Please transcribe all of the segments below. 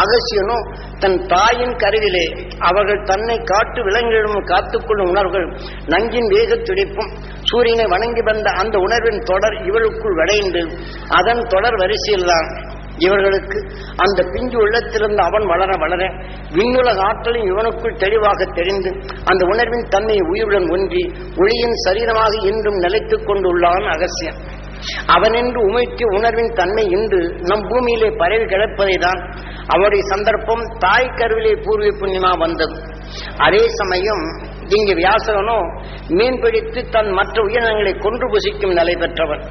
அகசியனோ தன் தாயின் கருவிலே அவர்கள் தன்னை காட்டு விலங்குகளும் காத்துக்கொள்ளும் உணர்வுகள் நஞ்சின் வேக துடிப்பும் சூரியனை வணங்கி வந்த அந்த உணர்வின் தொடர் இவளுக்குள் விளைந்து அதன் தொடர் வரிசையில்தான் இவர்களுக்கு அந்த பிஞ்சு உள்ளத்திலிருந்து அவன் வளர வளர விண்ணுலக ஆற்றலும் இவனுக்குள் தெளிவாக தெரிந்து அந்த உணர்வின் தன்மை உயிருடன் ஒன்றி ஒளியின் சரீரமாக இன்றும் நிலைத்துக் கொண்டுள்ளான் அகசியன். அவனென்று உமைக்கு உணர்வின் தன்மை இன்று நம் பூமியிலே பரவி கிடப்பதை தான் அவருடைய சந்தர்ப்பம் தாய் கருவிலே பூர்வீக புண்ணியமா வந்தது. அதே சமயம் இங்கு வியாசகனோ மீன் பிடித்து தன் மற்ற உயிரினங்களை கொன்று புசிக்கும் நிலை பெற்றவன்.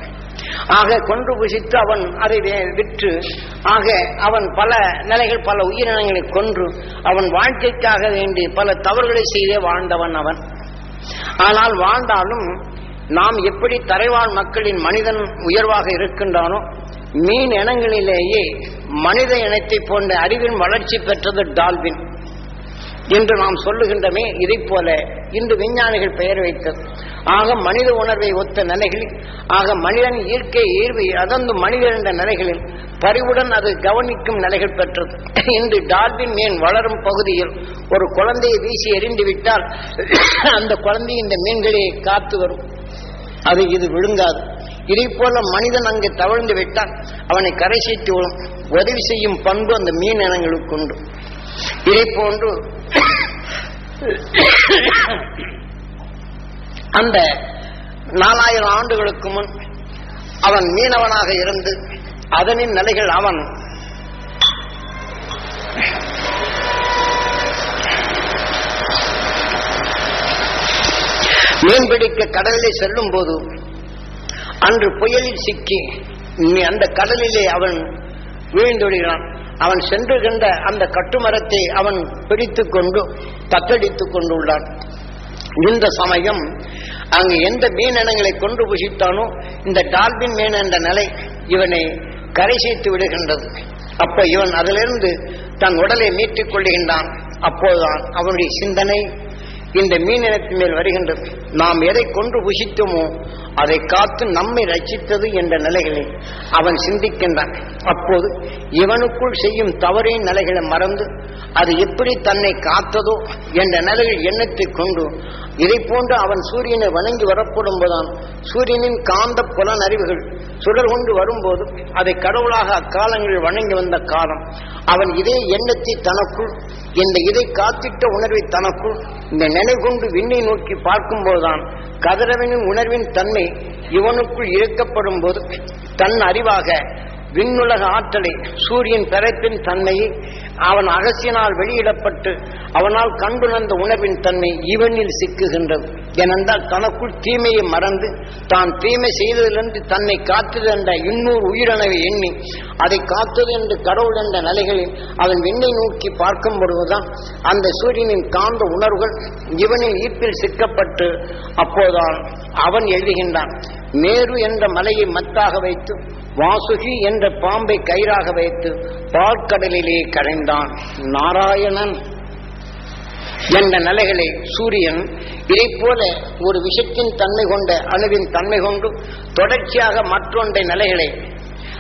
ஆக கொன்று புசித்து அவன் அதை வே- விற்று ஆக அவன் பல நிலைகள் பல உயிரினங்களை கொன்று அவன் வாழ்க்கைக்காக வேண்டி பல தவறுகளை செய்தே வாழ்ந்தவன் அவன். ஆனால் வாழ்ந்தாலும் நாம் எப்படி தரைவாழ் மக்களின் மனிதன் உயர்வாக இருக்கின்றானோ மீன் இனங்களிலேயே மனித இனத்தை போன்ற அறிவின் வளர்ச்சி பெற்றது டால்பின் என்று நாம் சொல்லுகின்றமே இதைப் போல இன்று விஞ்ஞானிகள் பெயர் வைத்தது. ஆக மனித உணர்வை ஒத்த நிலைகளில் ஆக மனிதன் இயற்கை ஈர்வை அதந்து மனிதன் என்ற நிலைகளில் பரிவுடன் அது கவனிக்கும் நிலைகள் பெற்றது. இன்று டால்பின் மீன் வளரும் பகுதியில் ஒரு குழந்தையை வீசி எறிந்து விட்டால் அந்த குழந்தை இந்த மீன்களை காத்து வரும். அது இது விழுங்காது. இதை போல மனிதன் அங்கு தவழ்ந்து விட்டால் அவனை கரை சேர்த்து விடும் உதவி செய்யும் பண்பு அந்த மீன் இனங்களுக்கு உண்டு. இதை போன்று அந்த நாலாயிரம் ஆண்டுகளுக்கு முன் அவன் மீனவனாக இருந்து அதனின் நிலைகள் அவன் மீன்பிடிக்க கடலிலே செல்லும் போது அன்று புயலில் சிக்கி நீ அந்த கடலிலே அவன் வீழ்ந்தொழிகிறான். அவன் சென்று கண்ட அந்த கட்டுமரத்தை அவன் பிடித்துக் கொண்டு தத்தடித்துக் கொண்டுள்ளான். இந்த சமயம் அங்கு எந்த மீனினங்களை கொண்டு புசித்தானோ இந்த டால்பின் மீன் என்ற நிலை இவனை கரை சேர்த்து விடுகின்றது. அப்போ இவன் அதிலிருந்து தன் உடலை மீட்டுக் கொள்கின்றான் அப்போதுதான் அவனுடைய சிந்தனை இந்த மீன் இனத்தின் மேல் வருகின்றது நாம் எதை கொன்று புசித்தோமோ அதை காத்து நம்மை ரச்சித்தது என்ற நிலைகளை அவன் சிந்திக்கின்றான். அப்போது இவனுக்குள் செய்யும் தவறின் நிலைகளை மறந்து அது எப்படி தன்னை காத்ததோ என்ற நிலையில் எண்ணத்தை கொண்டு இதை போன்று அவன் சூரியனை வணங்கி வரப்படும் போதான் சூரியனின் காந்த புலன் அறிவுகள் சுடர் கொண்டு வரும்போது அதை கடவுளாக அக்காலங்களில் வணங்கி வந்த காலம். அவன் இதே எண்ணத்தை தனக்குள் இந்த இதை காத்திட்ட உணர்வை தனக்குள் இந்த நினை கொண்டு விண்ணை நோக்கி பார்க்கும்போதுதான் கதிரவனின் உணர்வின் தன்மை இவனுக்குள் இழுக்கப்படும் போது தன் அறிவாக விண்ணுலக ஆற்றலை சூரியன் பிறப்பின் தன்மையை அவன் அகசியனால் வெளியிடப்பட்டு அவனால் கண்டுணர்ந்த உணவின் தன்மை இவனில் சிக்குகின்றது. ஏனென்றால் தனக்குள் தீமையை மறந்து தான் தீமை செய்ததிலிருந்து தன்னை காத்தது என்ற இன்னொரு உயிரினவை எண்ணி அதை காத்தது என்று கடவுள் என்ற நிலைகளில் அவன் விண்ணை நோக்கி பார்க்கும் பொழுதுதான் அந்த சூரியனின் காந்த உணர்வுகள் இவனின் ஈர்ப்பில் சிக்கப்பட்டு அப்போதான் அவன் எழுதுகின்றான் மேரு என்ற மலையை மத்தாக வைத்து வாசுகி என்ற பாம்பை கயிறாக வைத்து பாற்கடலிலே கரைந்தான். நாராயணன் என்ற நிலைகளை சூரியன் இதை போல ஒரு விஷத்தின் தன்மை கொண்ட அணுவின் தன்மை கொண்டு தொடர்ச்சியாக மற்றொன்றை நிலைகளை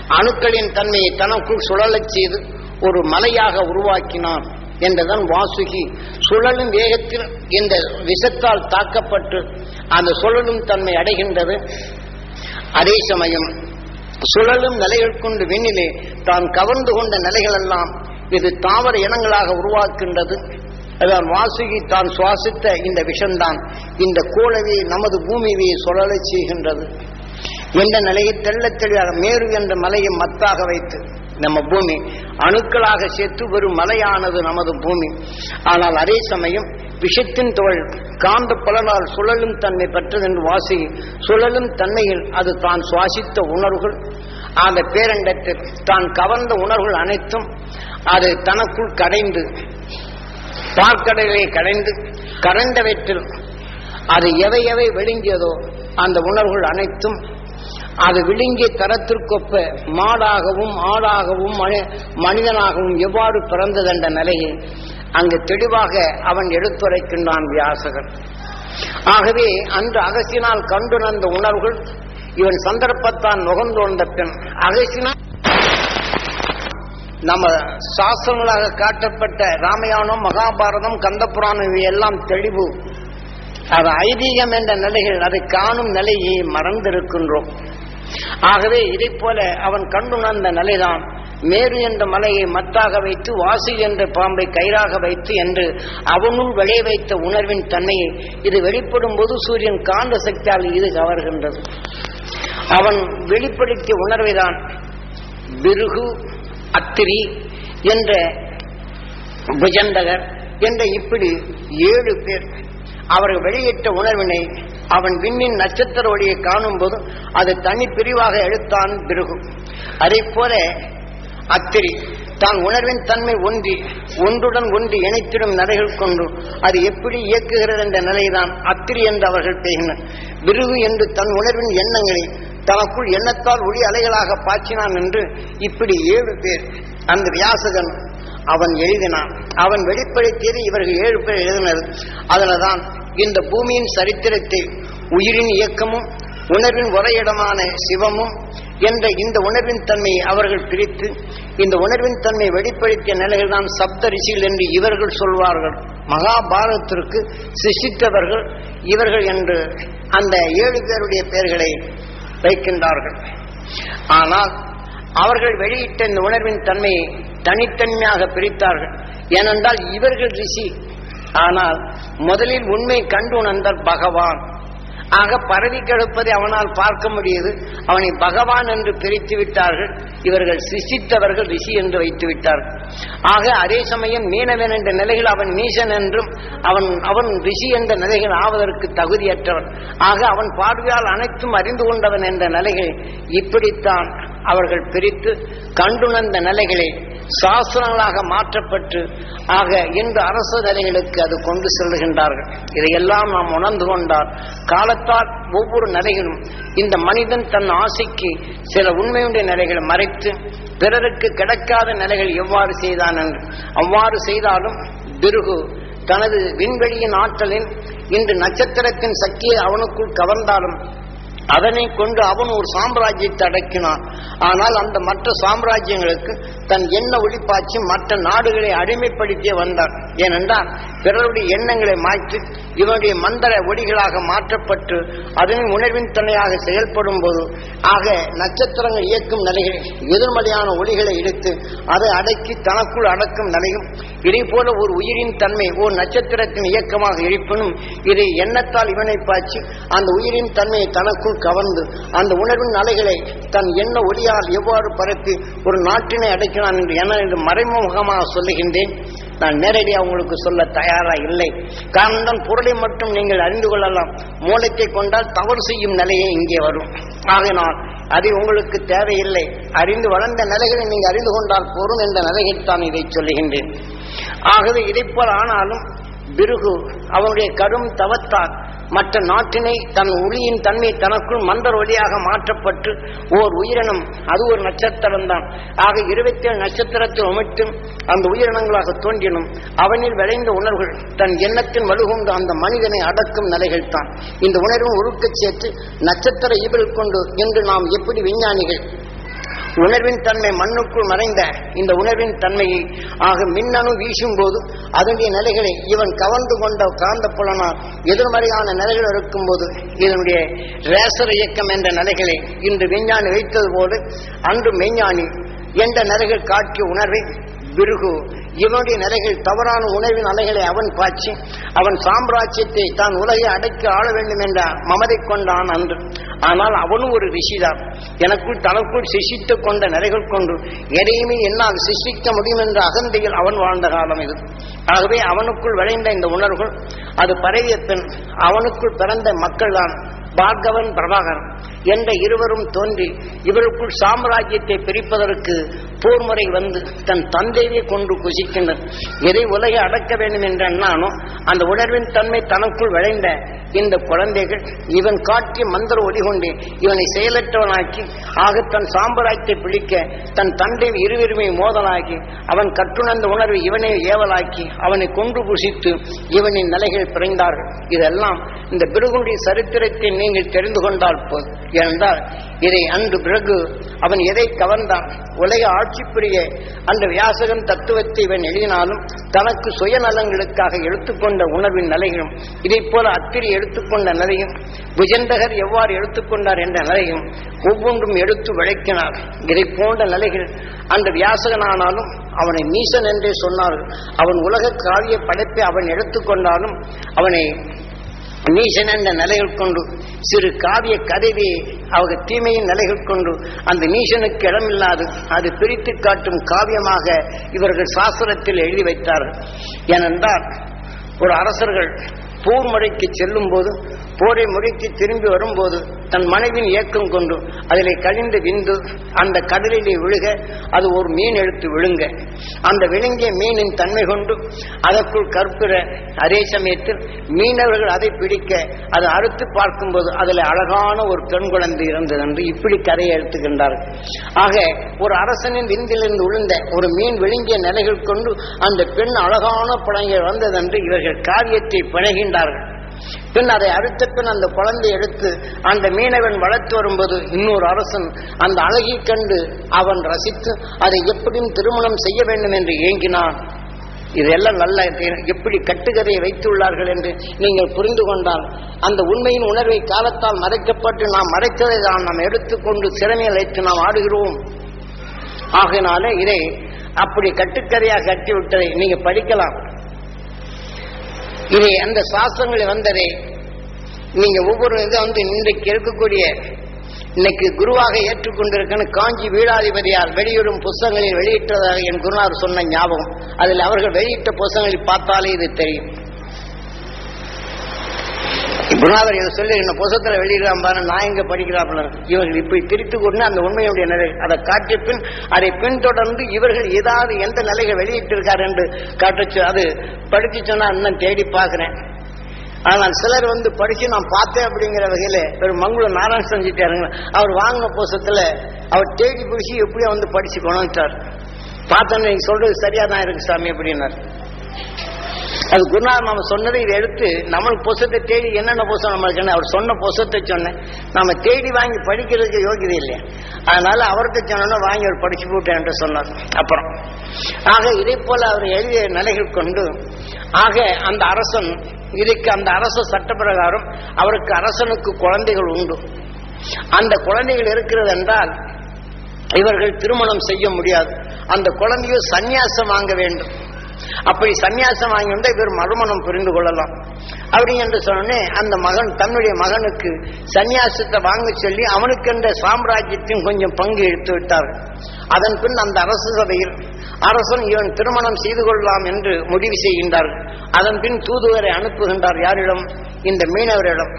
அணுக்களின் தன்மையை தனக்குள் சுழலச் செய்து ஒரு மலையாக உருவாக்கினான் என்றுதான் வாசுகி. சுழலும் வேகத்தில் இந்த விஷத்தால் தாக்கப்பட்டு அந்த சுழலும் தன்மை அடைகின்றது. அதே சமயம் சுழலும் நிலைகள் கொண்டு விண்ணிலே தான் கவர்ந்து கொண்ட நிலைகள் எல்லாம் இது தாவர இனங்களாக உருவாக்கின்றது அதான் வாசுகி தான் சுவாசித்த இந்த விஷம்தான். இந்த கோளவை நமது பூமியை சுழலச் செய்கின்றது. எந்த நிலையை தெள்ளத் தெளிவாக மேரு என்ற மலையை மத்தாக வைத்து நம்ம பூமி அணுக்களாக சேர்த்து வெறும் மலையானது நமது பூமி. ஆனால் அதே சமயம் விஷத்தின் தோல் காந்த புலனால் சுழலும் தன்மை பெற்றது என்று வாசி சுழலும் தன்மையில் அது தான் சுவாசித்த உணர்வுகள். அந்த பேரண்டத்தில் தான் கவர்ந்த உணர்வுகள் அனைத்தும் அது தனக்குள் கடைந்து பார்க்கடலை கடைந்து கரண்டவற்றில் அது எவை எவை விழுங்கியதோ அந்த உணர்வுகள் அனைத்தும் அது விழுங்கிய தரத்திற்கொப்ப மாடாகவும் ஆடாகவும் மனி- மனிதனாகவும் எவ்வாறு பிறந்தது என்ற நிலையை அங்கு தெளிவாக அவன் எடுத்துரைக்கின்றான் வியாசகன். ஆகவே அன்று அகசினால் கண்டுணர்ந்த உணர்வுகள் இவன் சந்தர்ப்பத்தான் நுகர்ந்தோண்ட பின் அகசினால் நம்ம சாஸ்திரங்களாக காட்டப்பட்ட ராமாயணம் மகாபாரதம் கந்தபுராணம் இவை எல்லாம் தெளிவு. அது ஐதீகம் என்ற நிலைகள் அதை காணும் நிலையை மறந்திருக்கின்றோம். ஆகவே இதை போல அவன் கண்டுணர்ந்த நிலைதான். மேரு என்ற மலையை மத்தாக வைத்து வாசி என்ற பாம்பை கயிறாக வைத்து என்று அவனுள் விளைய வைத்த உணர்வின் தன்மையை இது வெளிப்படும் போது சூரியன் காந்த சக்தியால் இது கவர்கின்றது. அவன் வெளிப்படுத்திய உணர்வைதான் பிருகு அத்திரி என்ற புஜந்தகர் என்ற இப்படி ஏழு பேர் அவர்கள் வெளியிட்ட உணர்வினை அவன் விண்ணின் நட்சத்திர ஒளியை காணும் போது அது தனி பிரிவாக எழுத்தான் பிறகு அதே போல அத்திரி தான் உணர்வின் தன்மை ஒன்றி ஒன்றுடன் ஒன்று இணைத்திடும் நிலைகள் கொண்டு அது எப்படி இயக்குகிறது என்ற நிலைதான் அத்திரி என்று அவர்கள் பேசினர். பிருகு என்று தன் உணர்வின் எண்ணங்களை தனக்குள் எண்ணத்தால் ஒளி அலைகளாக பாய்ச்சினான் என்று இப்படி ஏழு பேர். அந்த வியாசகன் அவன் எழுதினான். அவன் வெளிப்படுத்தியது இவர்கள் ஏழு பேர் எழுதினர். அதனால்தான் இந்த பூமியின் சரித்திரத்தை உயிரின் இயக்கமும் உணர்வின் உரையிடமான சிவமும் என்ற இந்த உணர்வின் தன்மையை அவர்கள் பிரித்து இந்த உணர்வின் தன்மை வெளிப்படுத்திய நிலைகள் தான் சப்த ரிஷிகள் என்று இவர்கள் சொல்வார்கள். மகாபாரதத்திற்கு சிஷித்தவர்கள் இவர்கள் என்று அந்த ஏழு பேருடைய பெயர்களை வைக்கின்றார்கள். ஆனால் அவர்கள் வெளியிட்ட இந்த உணர்வின் தன்மையை தனித்தன்மையாக பிரித்தார்கள். ஏனென்றால் இவர்கள் ரிஷி. ஆனால் முதலில் உண்மை கண்டு உணர்ந்தார் பகவான். ஆக பரவி கிடப்பதை அவனால் பார்க்க முடியுது. அவனை பகவான் என்று பிரித்து விட்டார்கள். இவர்கள் சிசித்தவர்கள் ரிஷி என்று வைத்து விட்டார்கள். ஆக அதே சமயம் மீனவன் என்ற நிலையில் அவன் மீசன் என்றும் அவன் அவன் ரிஷி என்ற நிலைகள் ஆவதற்கு தகுதியற்றவன். ஆக அவன் பார்வையால் அனைத்தும் அறிந்து கொண்டவன் என்ற நிலைகள் இப்படித்தான் அவர்கள் பிரித்து கண்டுணர்ந்த நிலைகளை சாஸ்திரங்களாக மாற்றப்பட்டு ஆக இன்று அரசு நிலைகளுக்கு அது கொண்டு செல்கின்றார்கள். இதையெல்லாம் நாம் உணர்ந்து கொண்டால் காலத்தால் ஒவ்வொரு நிலைகளும் இந்த மனிதன் தன் ஆசைக்கு சில உண்மையுடைய நிலைகளை மறைத்து பிறருக்கு கிடைக்காத நிலைகள் எவ்வாறு செய்தான் என்று அவ்வாறு செய்தாலும் பிருகு தனது விண்வெளியின் ஆற்றலின் இன்று நட்சத்திரத்தின் சக்தியை அவனுக்குள் கவர்ந்தாலும் அதனை கொண்டு அவன் ஒரு சாம்ராஜ்யத்தை அடக்கினான். ஆனால் அந்த மற்ற சாம்ராஜ்யங்களுக்கு தன் எண்ண ஒளிப்பாச்சு மற்ற நாடுகளை அடிமைப்படுத்திய வந்தான். ஏனென்றால் பிறருடைய எண்ணங்களை மாற்றி இவனுடைய மந்திர ஒடிகளாக மாற்றப்பட்டு அதனை உணர்வின் தன்மையாக செயல்படும் போது ஆக நட்சத்திரங்கள் இயக்கும் நிலைகள் எதிர்மறையான ஒளிகளை எடுத்து அதை அடக்கி தனக்குள் அடக்கும் நிலையும் இதே போல ஒரு உயிரின் தன்மை ஒரு நட்சத்திரத்தின் இயக்கமாக இருப்பினும் இதை எண்ணத்தால் இவனை பாய்ச்சி அந்த உயிரின் தன்மையை தனக்குள் கவர்ந்து அந்த உணர்வின் அலைகளை தன் எண்ண ஒளியால் எவ்வாறு பரப்பி ஒரு நாட்டினை அடைக்கிறான் என்று என என்று மறைமுகமாக சொல்லுகின்றேன். நான் நேரடியாக உங்களுக்கு சொல்ல தயாரா இல்லை. காரணம் பொருளை மட்டும் நீங்கள் அறிந்து கொள்ளலாம். மூலத்தை கொண்டால் தவறு செய்யும் நிலையே இங்கே வரும். ஆகினால் அது உங்களுக்கு தேவையில்லை. அறிந்து வளர்ந்த நிலைகளை நீங்கள் அறிந்து கொண்டால் போரும் என்ற நிலையைத்தான் இதை சொல்லுகின்றேன். ஆகவே இதைப்போல் ஆனாலும் பிருகு அவனுடைய கடும் தவத்தால் மற்ற நாட்டினை தன் ஒளியின் தன்மை தனக்குள் மந்தர் ஒளியாக மாற்றப்பட்டு ஓர் உயிரினம். அது ஒரு நட்சத்திரம் தான் ஆக இருபத்தி ஏழு நட்சத்திரத்தில் உமிட்டும் அந்த உயிரினங்களாக தோன்றினும் அவனில் விளைந்த உணர்வுகள் தன் எண்ணத்தின் வலுகொண்டு அந்த மனிதனை அடக்கும் நிலைகள் தான் இந்த உணர்வும் உருக்கச் சேர்த்து நட்சத்திர ஈவல் கொண்டு என்று நாம் எப்படி விஞ்ஞானிகள் உணர்வின் தன்மை மண்ணுக்குள் மறைந்த இந்த உணர்வின் தன்மையை ஆக மின்னணு வீசும் போது அதனுடைய நிலைகளை இவன் கவர்ந்து கொண்ட காந்த புலனால் எதிர்மறையான நிலைகள் இருக்கும்போது இதனுடைய ரேசர் இயக்கம் என்ற நிலைகளை இன்று விஞ்ஞானி வைத்தது போல அன்று மெய்ஞானி என்ற நிலைகள் காட்டிய உணர்வை பிருகு இவனுடைய நிலைகள் தவறான உணவின் அலைகளை அவன் பாய்ச்சி அவன் சாம்ராஜ்யத்தை தான் உலகை அடக்கி ஆள வேண்டும் என்ற மமதை கொண்டான் அன்று. ஆனால் அவனும் ஒரு ரிஷிதான். எனக்குள் தனக்குள் சிஷித்து கொண்ட நிலைகள் கொண்டு எதையுமே என்னால் சிஷிக்க முடியும் என்ற அகந்தையில் அவன் வாழ்ந்த காலம் இது. ஆகவே அவனுக்குள் விளைந்த இந்த உணர்வுகள் அது பரவிய பின் அவனுக்குள் பிறந்த மக்கள்தான் பார்கவன் பிரபாகரன் என்ற இருவரும் தோன்றி இவருக்குள் சாம்ராஜ்யத்தை பிரிப்பதற்கு போர் முறை வந்து தன் தந்தையை கொண்டு குசிக்கின்றது எதை உலகை அடக்க வேண்டும் என்ற எண்ணானோ அந்த உணர்வின் தன்மை தனக்குள் விளைந்த இந்த குழந்தைகள் இவன் காட்டிய மந்திர ஒளிகொண்டு இவனை செயலற்றவனாக்கி ஆக தன் சாம்பராய்த்தை பிடிக்க தன் தந்தை இருவிருமை மோதலாகி அவன் கற்றுணர்ந்த உணர்வை இவனை ஏவலாக்கி அவனை கொன்று புசித்து இவனின் நிலைகள் பிறந்தார்கள் இதெல்லாம் இந்த பிருகுடைய சரித்திரத்தை நீங்கள் தெரிந்து கொண்டால் போதும். ஏனென்றால் இதை அன்று பிறகு அவன் எதை கவர்ந்தான்? உலக ஆட்சி புரிய அந்த வியாசகன் தத்துவத்தை இவன் எழுதினாலும் தனக்கு சுயநலங்களுக்காக எடுத்துக்கொண்ட உணர்வின் நிலைகளும் இதைப் போல அத்திரி எடுத்துக்கொண்ட நிலையும் விஜந்தகர் எவ்வாறு எடுத்துக்கொண்டார் என்ற நிலையும் ஒவ்வொன்றும் எடுத்து விளக்கினார். இதை போன்ற நிலைகள் அந்த வியாசகனானாலும் அவனை நீசன் என்றே சொன்னார்கள். அவன் உலக காவிய படைப்பை அவன் எடுத்துக்கொண்டாலும் அவனை நீசன் என்ற நிலைகள் கொண்டு சிறு காவிய கதையை அவங்க தீமையின் நிலைகள் கொண்டு அந்த நீசனுக்கு இடமில்லாது அது பிரித்து காட்டும் காவியமாக இவர்கள் சாஸ்திரத்தில் எழுதி வைத்தார்கள். ஏனென்றால் ஒரு அரசர்கள் போர் மழைக்கு செல்லும் போது போரை முறைக்கு திரும்பி வரும்போது தன் மனைவின் இயக்கம் கொண்டு அதிலே கழிந்து விந்து அந்த கடலிலே விழுக அது ஒரு மீன் எடுத்து விழுங்க. அந்த விழுங்கிய மீனின் தன்மை கொண்டு அதற்குள் கற்பிற அதே சமயத்தில் மீனவர்கள் அதை பிடிக்க அதை அறுத்து பார்க்கும்போது அதில் அழகான ஒரு பெண் குழந்தை இருந்தது என்று இப்படி கதையை எடுத்துக்கின்றார்கள் ஆக ஒரு அரசனின் விந்திலிருந்து விழுந்த ஒரு மீன் விழுங்கிய நிலைகள் கொண்டு அந்த பெண் அழகான பழங்கள் வந்ததென்று இவர்கள் காரியத்தை பிணைகின்றார்கள் பின் அதை அடுத்த பின் அந்த குழந்தை எடுத்து அந்த மீனவன் வளர்த்து வரும்போது இன்னொரு அரசன் அந்த அழகி கண்டு அவன் ரசித்து அதை எப்படியும் திருமணம் செய்ய வேண்டும் என்று ஏங்கினான். இதெல்லாம் நல்ல எப்படி கட்டுகதையை வைத்துள்ளார்கள் என்று நீங்கள் புரிந்து கொண்டால் அந்த உண்மையின் உணர்வை காலத்தால் மறைக்கப்பட்டு நாம் மறைத்ததை தான் நாம் எடுத்துக்கொண்டு சிறமையில் வைத்து நாம் ஆடுகிறோம். ஆகையினாலே இதை அப்படி கட்டுக்கதையாக கட்டிவிட்டதை நீங்க படிக்கலாம். இது அந்த சாஸ்திரங்களில் வந்ததை. நீங்க ஒவ்வொரு இதை வந்து இன்றைக்கு இருக்கக்கூடிய இன்னைக்கு குருவாக ஏற்றுக்கொண்டிருக்கன்னு காஞ்சி வீடாதிபதியார் வெளியிடும் புஸ்தகங்களில் வெளியிட்டதாக என் குருநார் சொன்ன ஞாபகம். அதில் அவர்கள் வெளியிட்ட புஸ்தகங்களில் பார்த்தாலே இது தெரியும். குருநாதர் இதை சொல்லி என்ன புஸ்தகத்தில் வெளியிடலாம் பாரு நான் எங்க படிக்கிறாப்புல இவர்கள் இப்படி திரித்து கொண்டு அந்த உண்மையுடைய நிலை அதை காட்டிய பின் அதை பின்தொடர்ந்து இவர்கள் ஏதாவது எந்த நிலையை வெளியிட்டிருக்கார் என்று காட்டுச்சு அது படிச்சு சொன்னா இன்னும் தேடி பார்க்கிறேன். ஆனால் சிலர் வந்து படிச்சு நான் பார்த்தேன் அப்படிங்கிற வகையில ஒரு மங்களூர் நாராயண செஞ்சுட்டாருங்க. அவர் வாங்கின புசத்துல அவர் தேடி பிடிச்சி எப்படியோ வந்து படிச்சு கொண்டாட்டார் பார்த்தோன்னு நீங்க சொல்றது சரியா தான் இருக்கு சாமி அப்படின்னார். அது குருநாதர் நம்ம சொன்னதை இதை எடுத்து நம்மளுக்கு புஸ்தத்தை தேடி என்னென்ன புஸ்தகம் நம்மளுக்கு அவர் சொன்ன புஸ்தத்தை சொன்னேன். நம்ம தேடி வாங்கி படிக்கிறதுக்கு யோகியதை இல்லையா? அதனால அவர்கிட்ட சொன்னோன்னா வாங்கி அவர் படிச்சு போட்டேன் என்று சொன்னார். அப்புறம் ஆக இதை போல அவர் எழுதிய நிலைகள் கொண்டு ஆக அந்த அரசன் இதுக்கு அந்த அரச சட்ட பிரகாரம் அவருக்கு அரசனுக்கு குழந்தைகள் உண்டு. அந்த குழந்தைகள் இருக்கிறது என்றால் இவர்கள் திருமணம் செய்ய முடியாது. அந்த குழந்தையோ சந்நியாசம் வாங்க வேண்டும். அப்படி சன்னியாசம் வாங்கி வந்தால் இவர் மறுமணம் புரிந்து கொள்ளலாம். அப்படி என்று சொன்னே அந்த மகன் தன்னுடைய மகனுக்கு சந்நியாசத்தை வாங்க சொல்லி அவனுக்கென்ற சாம்ராஜ்யத்தையும் கொஞ்சம் பங்கு எடுத்து விட்டார்கள் அதன் பின் அந்த அரசு சபையில் அரசன் இவன் திருமணம் செய்து கொள்ளலாம் என்று முடிவு செய்கின்றார்கள் அதன் பின் தூதுவரை அனுப்புகின்றார். யாரிடம்? இந்த மீனவரிடம்.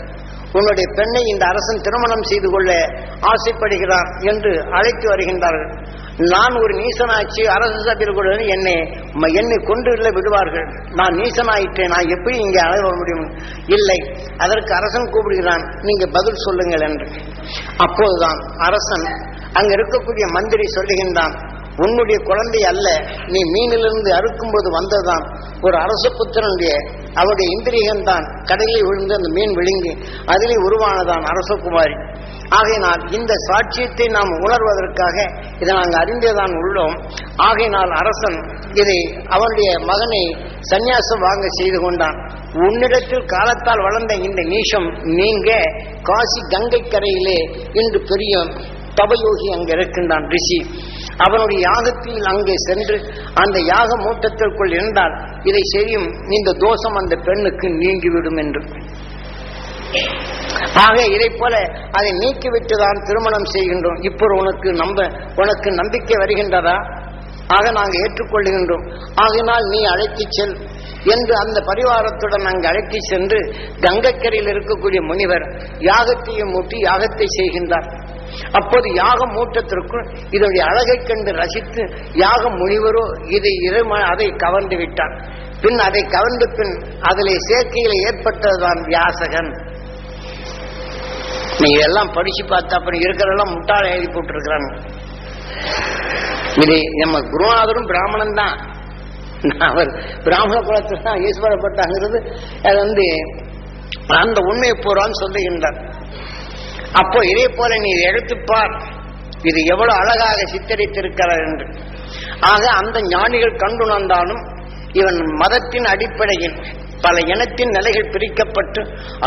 உன்னுடைய பெண்ணை இந்த அரசன் திருமணம் செய்து கொள்ள ஆசைப்படுகிறான் என்று அழைத்து வருகின்றார்கள். நான் ஒரு நீசனாச்சு அரசு சபையில் கூட என்னை ம- என்னை கொண்டு இல்லை விடுவார்கள். நான் நீசனாயிட்டேன். நான் எப்படி இங்கே அழக வர முடியும்? இல்லை. அதற்கு அரசன் கூப்பிடுகிறான். நீங்க பதில் சொல்லுங்கள் என்று. அப்போதுதான் அரசன் அங்க இருக்கக்கூடிய மந்திரி சொல்லுகின்றான் உன்னுடைய குழந்தை அல்ல. நீ மீனிலிருந்து அறுக்கும்போது வந்ததுதான். ஒரு அரச புத்திரனுடைய அவருடைய இந்திரியன் தான் கடலில் விழுந்து அந்த மீன் விழுங்கி அதிலே உருவானதான் அரசகுமாரி. ஆகையினால் இந்த சாட்சியத்தை நாம் உணர்வதற்காக இதை நாங்கள் அறிந்தேதான் உள்ளோம். ஆகையினால் அரசன் இதை அவனுடைய மகனை சந்நியாசம் வாங்க செய்து கொண்டான். உன்னிடத்தில் காலத்தால் வளர்ந்த இந்த நீஷம் நீங்க காசி கங்கை கரையிலே இன்று பெரிய தபயோகி அங்கே இருக்கின்றான் ரிஷி. அவனுடைய யாகத்தில் அங்கே சென்று அந்த யாக மூட்டத்திற்குள் இருந்தால் இதை செய்யும் இந்த தோஷம் அந்த பெண்ணுக்கு நீங்கிவிடும் என்று. ஆக இதை போல அதை நீக்கிவிட்டு தான் திருமணம் செய்கின்றோம். இப்போ உனக்கு நம்ப உனக்கு நம்பிக்கை வருகின்றதா? ஆக நாங்கள் ஏற்றுக்கொள்கின்றோம். ஆகினால் நீ அழைத்துச் செல் என்று அந்த பரிவாரத்துடன் அங்கு அழைத்து சென்று கங்கக்கரையில் இருக்கக்கூடிய முனிவர் யாகத்தையும் மூட்டி யாகத்தை செய்கின்றார். அப்போது யாக மூட்டத்திற்குள் இதனுடைய அழகை கண்டு ரசித்து யாக முனிவரோ இதை இரும அதை கவர்ந்து விட்டார். பின் அதை கவர்ந்த பின் அதிலே சேர்க்கையில ஏற்பட்டதுதான் வியாசகன். நீ எல்லாம் படிச்சு பார்த்தா அப்புறம் இருக்கிறதெல்லாம் முட்டாள எழுதி போட்டிருக்கிறாங்க. இது நம்ம குருநாதரும் பிராமணன் தான். அவர் பிராமண குலத்தில் தான் ஈஸ்வரப்பட்டாங்கிறது அது வந்து அந்த உண்மையை போறான்னு சொல்லுகின்றார். அப்போ இதே போல நீ எடுத்துப்பார் இது எவ்வளவு அழகாக சித்தரித்திருக்கிறார் என்று. ஆக அந்த ஞானிகள் கண்டுணர்ந்தாலும் இவன் மதத்தின் அடிப்படையில் பல இனத்தின் நிலைகள் பிரிக்கப்பட்டு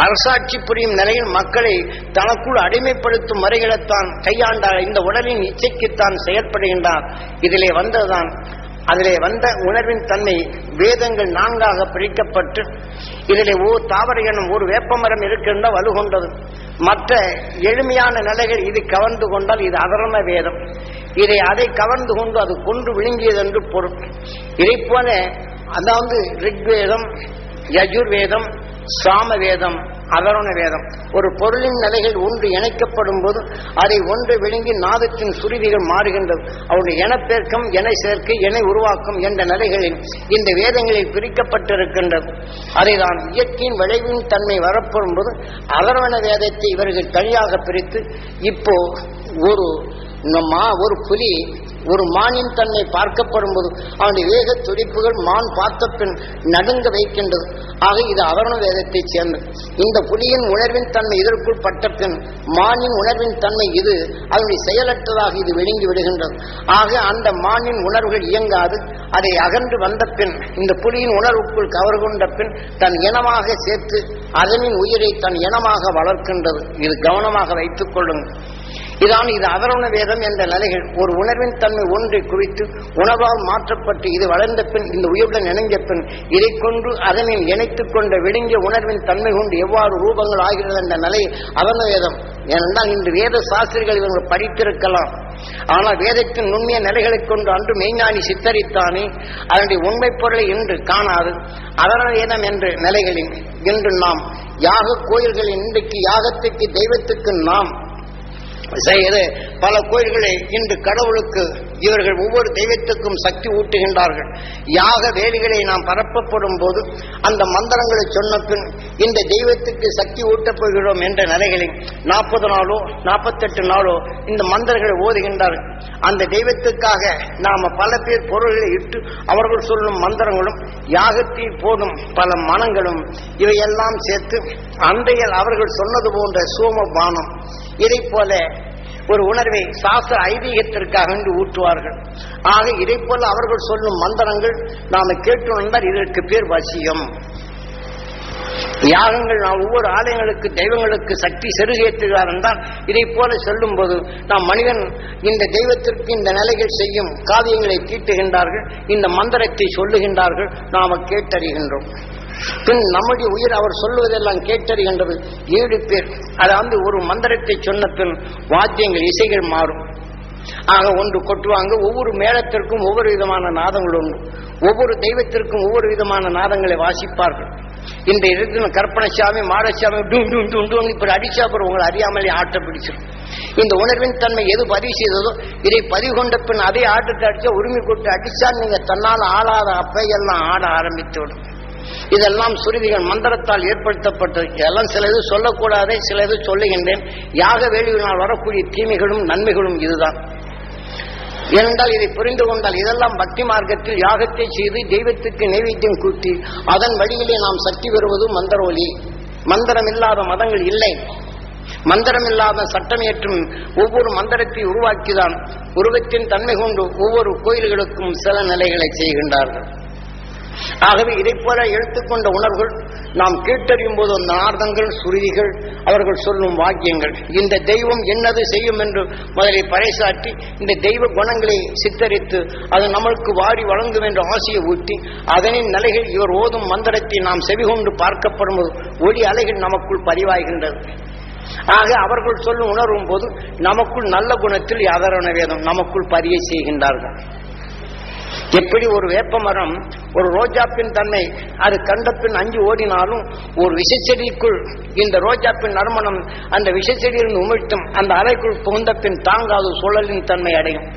அரசாட்சி புரியும் நிலையில் மக்களை தனக்குள் அடிமைப்படுத்தும் முறைகளைத்தான் கையாண்டார். இந்த உடலின் இச்சைக்குத்தான் செயற்படுகின்றார். இதிலே வந்ததுதான் அதிலே வந்த உணர்வின் தன்மை வேதங்கள் நான்காக பிரிக்கப்பட்டு இதிலே ஓ தாவர எனும் ஒரு வேப்பமரம் இருக்கின்ற வலுகொண்டது. மற்ற எளிமையான நிலைகள் இது கவர்ந்து கொண்டால் இது அதர்ம வேதம். இதை அதை கவர்ந்து கொண்டு அது கொண்டு விழுங்கியது என்று பொருள். இதை போல அதாவது ரிக்வேதம் யஜுர்வேதம் சாம வேதம் வேதம் ஒரு பொருளின் நிலைகள் ஒன்று இணைக்கப்படும் போது அதை ஒன்று விழுங்கி நாதத்தின் சுருதிகள் மாறுகின்றது. அவருடைய இனப்பெருக்கம் இணை சேர்க்கை இணை உருவாக்கம் என்ற நிலைகளில் இந்த வேதங்களில் பிரிக்கப்பட்டிருக்கின்றது. அதைதான் இயற்கையின் விளைவின் தன்மை வரப்படும் போது அதர்வன வேதத்தை இவர்கள் தனியாக பிரித்து இப்போ ஒரு மா ஒரு புலி ஒரு மானின் தன்மை பார்க்கப்படும் போது அவனுடைய வேக துடிப்புகள் மான் பார்த்த பின் நடுங்க வைக்கின்றது. ஆக இது அவரண வேதத்தை சேர்ந்தது. இந்த புலியின் உணர்வின் தன்மை இதற்குள் பட்ட பின் மானின் உணர்வின் தன்மை இது. அதனுடைய செயலற்றதாக இது விழுங்கி விடுகின்றது. ஆக அந்த மானின் உணர்வுகள் இயங்காது. அதை அகன்று வந்த பின் இந்த புலியின் உணர்வுக்குள் கவர் கொண்ட பின் தன் இனமாக சேர்த்து அதனின் உயிரை தன் இனமாக வளர்க்கின்றது. இது கவனமாக வைத்துக் கொள்ளுங்கள். இதான் இது அவரண வேதம் என்ற நிலைகள். ஒரு உணர்வின் தன்மை ஒன்றை குறித்து உணவால் மாற்றப்பட்டு இது வளர்ந்த பின் இந்த உயிருடன் இணைஞ்ச பின் இதை கொண்டு அதனை இணைத்துக் கொண்ட விடுங்கிய உணர்வின் தன்மை கொண்டு எவ்வாறு ரூபங்கள் ஆகிறது என்ற நிலை அவரண வேதம். ஏனென்றால் இன்று வேத சாஸ்திரிகள் இவர்கள் படித்திருக்கலாம். ஆனால் வேதத்தின் நுண்ணிய நிலைகளைக் கொண்டு அன்று மெய்ஞானி சித்தரித்தானே அதனுடைய உண்மை பொருளை இன்று காணாது. அவரண வேதம் என்ற நிலைகளில் இன்று நாம் யாக கோயில்களில் இன்றைக்கு யாகத்துக்கு தெய்வத்துக்கு நாம் செய்து பல கோயில்களை இன்று கடவுளுக்கு இவர்கள் ஒவ்வொரு தெய்வத்துக்கும் சக்தி ஊட்டுகின்றார்கள். யாக வேலிகளை நாம் பரப்பப்படும் போது அந்த மந்திரங்களை சொன்ன பின் இந்த தெய்வத்துக்கு சக்தி ஊட்டப் போகிறோம் என்ற நிலைகளில் நாற்பது நாளோ நாற்பத்தெட்டு நாளோ இந்த மந்திரங்களை ஓதுகின்றார்கள். அந்த தெய்வத்துக்காக நாம பல பேர் பொருள்களை இட்டு அவர்கள் சொல்லும் மந்திரங்களும் யாகத்தில் போடும் பல மனங்களும் இவையெல்லாம் சேர்த்து அன்றையில் அவர்கள் சொன்னது போன்ற சோம பானம் இதை போல ஒரு உணர்வை சாஸ்திர ஐதீகத்திற்காக ஊற்றுவார்கள். ஆக இதை போல அவர்கள் சொல்லும் மந்திரங்கள் நாம கேட்டு இதற்கு பேர் வசியம். யாகங்கள் நாம் ஒவ்வொரு ஆலயங்களுக்கு தெய்வங்களுக்கு சக்தி செருகேற்றுகிறார் என்றால் இதை போல சொல்லும் போது நாம் மனிதன் இந்த தெய்வத்திற்கு இந்த நிலைகள் செய்யும் காவியங்களை தீட்டுகின்றார்கள் இந்த மந்திரத்தை சொல்லுகின்றார்கள் நாம கேட்டறிகின்றோம். பின் நம்முடைய உயிர் அவர் சொல்லுவதெல்லாம் கேட்டறிகின்றது. ஏழு பேர் அதாவது ஒரு மந்திரத்தை சொன்ன பின் வாத்தியங்கள் இசைகள் மாறும். ஆக ஒன்று கொட்டுவாங்க ஒவ்வொரு மேளத்திற்கும் ஒவ்வொரு விதமான நாதங்கள் உண்டு. ஒவ்வொரு தெய்வத்திற்கும் ஒவ்வொரு விதமான நாதங்களை வாசிப்பார்கள். இந்த இடத்துல கற்பனசாமி மாடசாமி டூம் டூம் டூம் டூம் இப்படி அடிச்சா அப்புறம் உங்களை அறியாமலே ஆட்ட பிடிச்சிடும் இந்த உணர்வின் தன்மை எது பதிவு செய்ததோ இதை பதிவு கொண்ட பின் அதே ஆட்டத்தை அடிச்சா உரிமை கொண்டு அடிச்சா நீங்க தன்னால் ஆளாத அப்பையெல்லாம் ஆட ஆரம்பித்து விடும். இதெல்லாம் சுருதிகள் மந்திரத்தால் ஏற்படுத்தப்பட்டது எல்லாம் சில இது சொல்லக்கூடாதே சில இது சொல்லுகின்றேன். யாக வேள்வியினால் வரக்கூடிய தீமைகளும் நன்மைகளும் இதுதான். ஏனென்றால் இதை புரிந்து கொண்டால் இதெல்லாம் பக்தி மார்க்கத்தில் யாகத்தை செய்து தெய்வத்துக்கு நைவேத்தியம் கூட்டி அதன் வழியிலே நாம் சக்தி பெறுவது மந்திரோலி மந்திரம் இல்லாத மதங்கள் இல்லை. மந்திரம் இல்லாத சட்டமேற்றும் ஒவ்வொரு மந்திரத்தை உருவாக்கிதான் உருவத்தின் தன்மை கொண்டு ஒவ்வொரு கோயில்களுக்கும் சில நிலைகளை செய்கின்றார்கள். ஆகவே இதை போல எடுத்துக்கொண்ட உணர்வுகள் நாம் கேட்டறியும் போது அந்த நார்தங்கள் சுருதிகள் அவர்கள் சொல்லும் வாக்கியங்கள். இந்த தெய்வம் என்னது செய்யும் என்று முதலில் பறைசாற்றி இந்த தெய்வ குணங்களை சித்தரித்து அது நம்மளுக்கு வாரி வழங்கும் என்ற ஆசையை ஊட்டி அதனின் நிலைகள் இவர் ஓதும் மந்திரத்தை நாம் செவிகொண்டு பார்க்கப்படும் ஒளி அலைகள் நமக்குள் பதிவாகின்றது. ஆக அவர்கள் சொல்லும் உணரும் போது நமக்குள் நல்ல குணத்தில் யாதரவண வேதம் நமக்குள் பதிய செய்கின்றார்கள். எப்படி ஒரு வேப்ப மரம் ஒரு ரோஜாப்பின் தன்மை அது கண்டப்பின் அஞ்சு ஓடினாலும் ஒரு விஷச்செடிக்குள் இந்த ரோஜாப்பின் நறுமணம் அந்த விஷச்செடியிலிருந்து உமிழ்த்தும் அந்த அறைக்குள் புகுந்த பின் தாங்காது சுழலின் தன்மை அடையும்.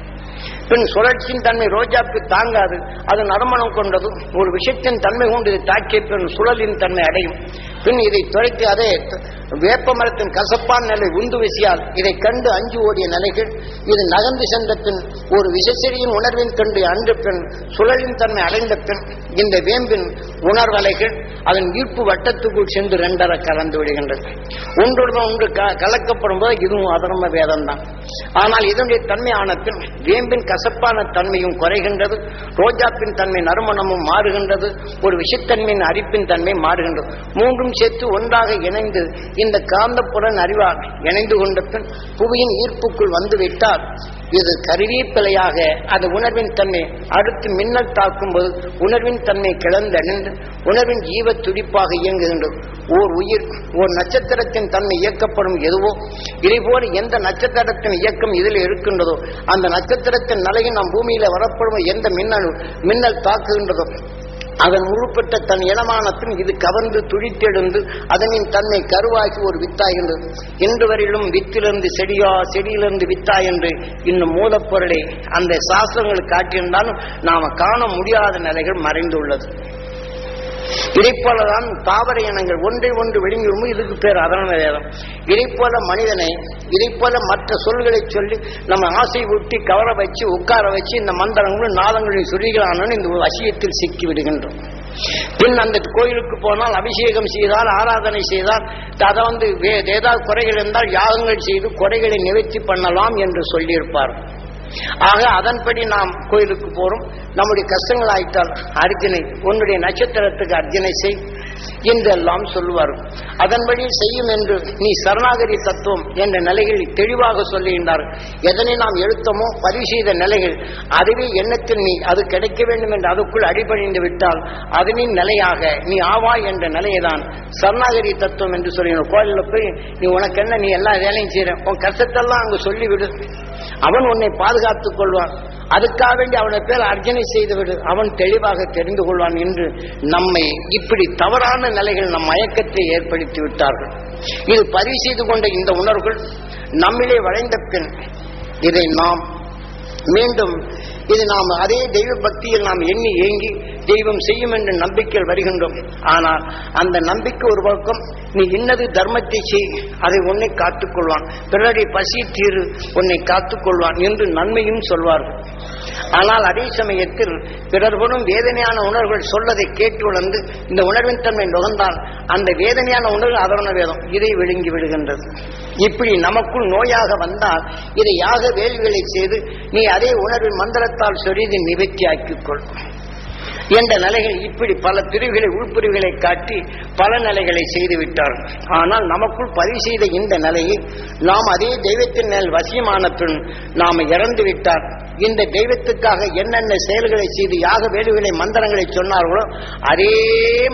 பின் சுழற்சியின் தன்மை ரோஜாக்கு தாங்காது அது நறுமணம் கொண்டதும் ஒரு விஷயத்தின் தன்மை கொண்டு இது தாக்கிய பின் சுழலின் தன்மை அடையும். பின் இதை துரைத்து அதே வேப்ப மரத்தின் கசப்பான நிலை உந்து விசியால் இதை கண்டு அஞ்சு ஓடிய நிலைகள். இது நகர்ந்து சென்ற பின் ஒரு விஷச்செடியின் உணர்வின் கண்டு அன்று பின் சுழலின் தன்மை அடைந்த பின் இந்த வேம்பின் உணர்வலைகள் அதன் ஈர்ப்பு வட்டத்துக்குள் சென்று ரெண்டரை கலந்து விடுகின்றது ஒன்றுடன் ஒன்று கலக்கப்படும் போது இதுவும் அதர்ம வேதம் தான் ஆனால் இதனுடைய தன்மை ஆன பின் வேம்பின் கசப்பான தன்மையும் குறைகின்றது. ரோஜாப்பின் தன்மை நறுமணமும் மாறுகின்றது. ஒரு விஷத்தன்மையின் அரிப்பின் தன்மை மாறுகின்றது. மூன்றும் சேர்த்து ஒன்றாக இணைந்து இந்த காந்தப்புடன் அறிவார் இணைந்து கொண்ட பின் புவியின் ஈர்ப்புக்குள் வந்துவிட்டால் இது கருவீப்பிலையாக அது உணர்வின் தன்மை அடுத்து மின்னல் தாக்கும்போது உணர்வின் தன்மை கிளந்தணிந்து உணர்வின் ஜீவ துடிப்பாக இயங்குகின்றது. ஓர் உயிர் ஓர் நட்சத்திரத்தின் தன்மை இயக்கப்படும் எதுவோ இதேபோல எந்த நட்சத்திரத்தின் இயக்கம் இதில் இருக்கின்றதோ அந்த நட்சத்திரத்தின் நிலையில் நம் பூமியில வரப்படும் எந்த மின்னல் மின்னல் தாக்குகின்றதோ அதன் முழுப்பட்ட தன் இனமானத்தின் இது கவர்ந்து துழித்தெழுந்து அதனின் தன்மை கருவாகி ஒரு வித்தாகின்றது இன்று வரையிலும் வித்திலிருந்து செடியா செடியிலிருந்து வித்தா என்று இன்னும் மூலப்பொருளை அந்த சாஸ்திரங்கள் காட்டியிருந்தாலும் நாம காண முடியாத நிலைகள் மறைந்துள்ளது. இதைப்போலதான் தாவர இனங்கள் ஒன்றை ஒன்று விழுங்கிடும் இதுக்கு பேர் அதன வேதம். இதைப்போல மனிதனை இதைப்போல மற்ற சொல்களை சொல்லி நம்ம ஆசை ஊட்டி கவர வச்சு உட்கார வச்சு இந்த மந்திரங்களும் நாதங்களையும் சொல்லிகளான இந்த அசியத்தில் சிக்கி விடுகின்றோம். பின் அந்த கோயிலுக்கு போனால் அபிஷேகம் செய்தால் ஆராதனை செய்தால் அதை வந்து ஏதாவது குறைகள் இருந்தால் யாகங்கள் செய்து குறைகளை நிவர்த்தி பண்ணலாம் என்று சொல்லியிருப்பார்கள் ஆக அதன்படி நாம் கோயிலுக்கு போறோம். நம்முடைய கஷ்டங்கள் ஆயிட்டால் அர்ஜனை உன்னுடைய நட்சத்திரத்துக்கு அர்ஜனை செய் என்றெல்லாம் சொல்லுவார். அதன்படி செய்யும் என்று நீ சரணாகரி தத்துவம் என்ற நிலைகளில் தெளிவாக சொல்லுகின்றார். எதனை நாம் எழுத்தமோ பதிவு செய்த நிலைகள் அதுவே எண்ணத்தில் நீ அது கிடைக்க வேண்டும் என்று அதுக்குள் அடிபணிந்து விட்டால் அதனின் நிலையாக நீ ஆவாய் என்ற நிலையைதான் சரணாகரி தத்துவம் என்று சொல்லுகிறோம் கோயிலில் போய் நீ உனக்கு என்ன நீ எல்லா வேலையும் செய்யற உன் கஷ்டத்தெல்லாம் அங்கு சொல்லிவிடு. அவன் உன்னை பாதுகாத்துக் கொள்வான். அதுக்காக வேண்டி அவனை பேர் அர்ஜனை செய்துவிடு. அவன் தெளிவாக தெரிந்து கொள்வான் என்று நம்மை இப்படி தவறான நிலைகள் நம் மயக்கத்தை ஏற்படுத்தி விட்டார்கள். இது பதிவு செய்து கொண்ட இந்த உணர்வுகள் நம்மிலே வளைந்த பின் இதை நாம் மீண்டும் இது நாம் அதே தெய்வ பக்தியில் நாம் எண்ணி ஏங்கி தெய்வம் செய்யும் என்ற நம்பிக்கையில் வருகின்றோம். ஆனால் அந்த நம்பிக்கை ஒரு பக்கம் நீ இன்னது தர்மத்தை செய் அதை உன்னை காத்துக்கொள்வான். பிறரை பசி தீரு உன்னை காத்துக்கொள்வான் என்று நன்மையும் சொல்வார்கள். ஆனால் அதே சமயத்தில் பிறர்வரும் வேதனையான உணர்வுகள் சொல்லதை கேட்டு உணர்ந்து இந்த உணர்வின் தன்மை நுகர்ந்தால் அந்த வேதனையான உணர்வு அதரண வேதம். இதை விழுங்கி விடுகின்றது. இப்படி நமக்குள் நோயாக வந்தால் இதை யாக வேள்விகளை செய்து நீ அதே உணர்வின் மந்திரத்தால் சொரிது நிவர்த்தியாக்கிக் கொள் என்ற நிலைகள் இப்படி பல பிரிவுகளை உள்பிரிவுகளை காட்டி பல நிலைகளை செய்து விட்டார்கள் ஆனால் நமக்குள் பதிவு செய்த இந்த நிலையை நாம் அதே தெய்வத்தின் மேல் வசியமான பின் நாம் இறந்து விட்டார் இந்த தெய்வத்துக்காக என்னென்ன செயல்களை செய்து யாக வேலுவினை மந்திரங்களை சொன்னார்களோ அதே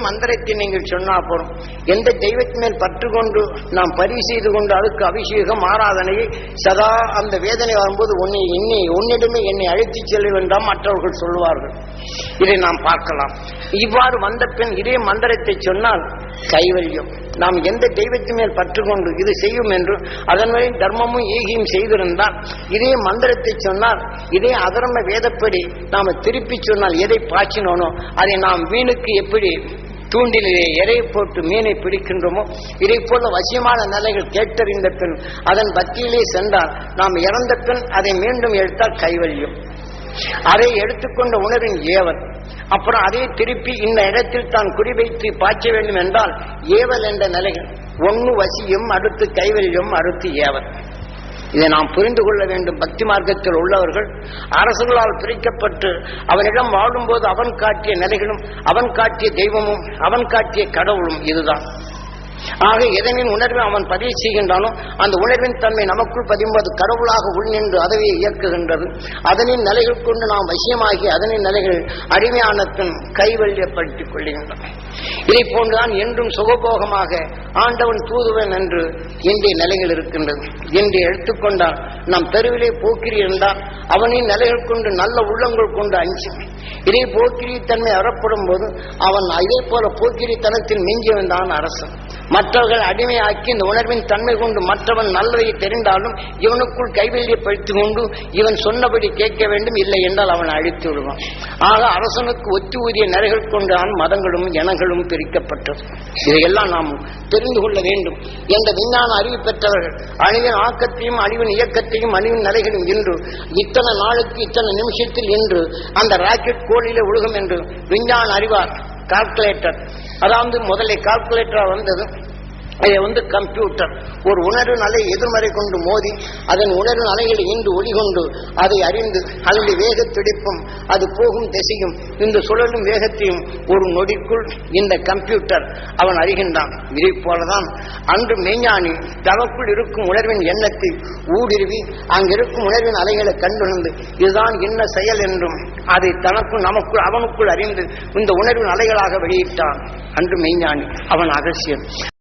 மந்திரத்தை நீங்கள் சொன்னா போறோம் எந்த தெய்வத்தின் மேல் பற்று கொண்டு நாம் பதிவு செய்து கொண்டு அதுக்கு அபிஷேகம் ஆராதனையை சதா அந்த வேதனை வரும்போது உன்னை என்னை உன்னிடமே என்னை அழைத்துச் செல்ல வேண்டாம் மற்றவர்கள் சொல்வார்கள் இதை நாம் பார்க்கலாம். இவ்வாறு வந்த பின் இதே மந்திரத்தை சொன்னால் கைவல்யம். நாம் எந்த தெய்வத்தின் மேல் பற்று கொண்டு இது செய்யும் என்று அதன் வழி தர்மமும் ஈகியும் செய்திருந்தால் இதே மந்திரத்தை சொன்னால் இதே அதர்ம வேதப்படி நாம் திருப்பி சொன்னால் எதை பாய்ச்சினோனோ அதை நாம் வீணுக்கு எப்படி தூண்டிலே எரையை போட்டு மீனை பிடிக்கின்றோமோ இதை போல வசியமான நிலைகள் கேட்டறிந்த பின் அதன் பக்தியிலே சென்றால் நாம் இறந்த பின் அதை மீண்டும் எடுத்தால் கைவல்யம். அதை எடுத்துக்கொண்ட உணர்வின் ஏவல். அப்புறம் அதை திருப்பி இந்த இடத்தில் தான் குறிவைத்து பாய்ச்ச வேண்டும் என்றால் ஏவல் என்ற நிலைகள் ஒன்னு வசியும் அடுத்து கைவல்யம் அடுத்து ஏவல். இதை நாம் புரிந்து கொள்ள வேண்டும். பக்தி மார்க்கத்தில் உள்ளவர்கள் அரசுகளால் பிரிக்கப்பட்டு அவனிடம் வாழும்போது அவன் காட்டிய நிலைகளும் அவன் காட்டிய தெய்வமும் அவன் காட்டிய கடவுளும் இதுதான். ஆக எதனின் உணர்வை அவன் பதிவு செய்கின்றானோ அந்த உணர்வின் தன்மை நமக்குள் பதிம்பது கடவுளாக உள் நின்று அதுவே இயக்குகின்றது. அதனின் நிலைகள் கொண்டு நாம் வசியமாகி அதனின் நிலைகள் அடிமையானத்தின் கைவல்யப்படுத்திக் கொள்கின்றன. இதை போன்றுதான் என்றும் சுகபோகமாக ஆண்டவன் தூதுவன் என்று இன்றைய நிலைகள் இருக்கின்றது. என்று எடுத்துக்கொண்டால் நம் தெருவிலே போக்கிரி இருந்தால் அவனின் நிலைகள் கொண்டு நல்ல உள்ளங்கள் கொண்டு அஞ்சு இதே போக்கிரி தன்மை அறப்படும் போது அவன் இதே போல போக்கிரித்தனத்தில் மிஞ்சியவன் தான் அரசன். மற்றவர்கள் அடிமையாக்கி இந்த உணர்வின் தன்மை கொண்டு மற்றவன் நல்லதை தெரிந்தாலும் இவனுக்குள் கைவல்யப்படுத்திக் கொண்டு இவன் சொன்னபடி கேட்க வேண்டும் இல்லை என்றால் அவன் அழித்து விடுவான். ஆக அரசனுக்கு ஒத்தி ஊதிய நிறைகள் கொண்டான் மதங்களும் இனங்களும் பிரிக்கப்பட்டது. இதையெல்லாம் நாம் தெரிந்து கொள்ள வேண்டும். என்ற விஞ்ஞான அறிவு பெற்றவர்கள் அணிவின் ஆக்கத்தையும் அணிவின் இயக்கத்தையும் அணிவின் நிலைகளும் இன்று இத்தனை நாளுக்கு இத்தனை நிமிஷத்தில் இன்று அந்த ராக்கெட் கோளிலே உலகம் என்று விஞ்ஞான அறிவார் கால்குலேட்டர் அதாவது முதல்ல கால்குலேட்டரா வந்தது. இதை வந்து கம்ப்யூட்டர். ஒரு உணர்வு அலை எதிர்மறை கொண்டு மோதி அதன் உணர்வு அலைகள் இன்று ஒளிகொண்டு அதை அறிந்து அதனுடைய வேக துடிப்பும் அது போகும் திசையும் இந்த சுழலும் வேகத்தையும் ஒரு நொடிக்குள் இந்த கம்ப்யூட்டர் அவன் அறிகின்றான். இதை போலதான் அன்று மெய்ஞானி தனக்குள் இருக்கும் உணர்வின் எண்ணத்தை ஊடுருவி அங்கிருக்கும் உணர்வின் அலைகளை கண்டுணர்ந்து இதுதான் என்ன செயல் என்றும் அதை தனக்கும் நமக்குள் அவனுக்குள் அறிந்து இந்த உணர்வின் அலைகளாக வெளியிட்டான். அன்று மெய்ஞானி அவன் அகசியம்